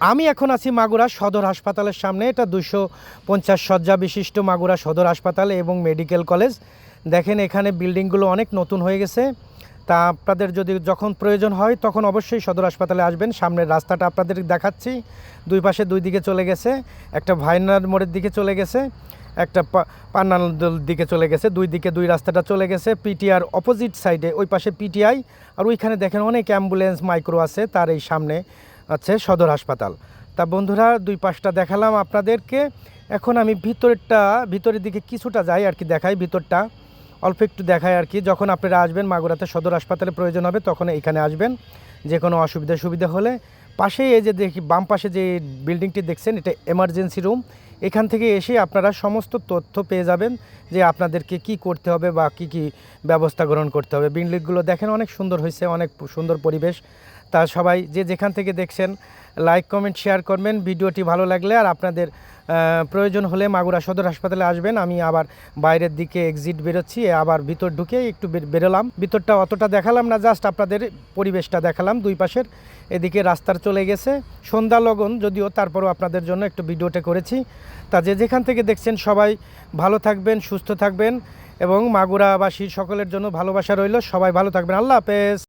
আমি এখন আছি মাগুরা সদর হাসপাতালের সামনে। এটা দুশো পঞ্চাশ শয্যা বিশিষ্ট মাগুরা সদর হাসপাতাল এবং মেডিকেল কলেজ। দেখেন, এখানে বিল্ডিংগুলো অনেক নতুন হয়ে গেছে। তা আপনাদের যদি যখন প্রয়োজন হয়, তখন অবশ্যই সদর হাসপাতালে আসবেন। সামনের রাস্তাটা আপনাদের দেখাচ্ছি। দুই পাশে দুই দিকে চলে গেছে। একটা ভাইনার মোড়ের দিকে চলে গেছে। একটা পান্নাল দিকে চলে গেছে। দুই দিকে দুই রাস্তাটা চলে গেছে। পিটিআর অপোজিট সাইডে, ওই পাশে পিটিআই। আর ওইখানে দেখেন অনেক অ্যাম্বুলেন্স, মাইক্রো আছে তার এই সামনে। আছে সদর হাসপাতাল। তা বন্ধুরা, দুই পাশটা দেখালাম আপনাদেরকে। এখন আমি ভিতরটা ভিতরের দিকে কিছুটা যাই আর কি দেখাই, ভিতরটা। অল্প একটু দেখাই আর কি। যখন আপনারা আসবেন মাগুরাতে সদর হাসপাতালে প্রয়োজন হবে, তখন এখানে আসবেন। যে কোনো অসুবিধা সুবিধা হলে। পাশেই এই যে দেখি, বাম পাশে যে বিল্ডিংটি দেখছেন, এটা এমার্জেন্সি রুম এখান থেকে এসে আপনারা সমস্ত তথ্য পেয়ে যাবেন যে আপনাদেরকে কি করতে হবে বা কি কি ব্যবস্থা গ্রহণ করতে হবে। বিল্ডিংগুলো দেখেন অনেক সুন্দর হয়েছে, অনেক সুন্দর পরিবেশ। তা সবাই যে যেখান থেকে দেখছেন লাইক কমেন্ট শেয়ার করবেন। ভিডিওটি ভালো লাগলে আর আপনাদের প্রয়োজন হলে মাগুরা সদর হাসপাতালে আসবেন। আমি আবার বাইরের দিকে এক্সিট বেরোচ্ছি, আবার ভিতর ঢুকে একটু বের- বেরোলাম। ভিতরটা অতটা দেখালাম না জাস্ট আপনাদের পরিবেশটা দেখালাম দুই পাশের। এদিকে রাস্তার চলে গেছে। সন্ধ্যা লগন, যদিও তারপরও আপনাদের জন্য একটু ভিডিওটা করেছি। তা যে যেখান থেকে দেখছেন, সবাই ভালো থাকবেন, সুস্থ থাকবেন এবং মাগুরাবাসী সকলের জন্য ভালোবাসা রইল। সবাই ভালো থাকবেন। আল্লাহ হাফেজ।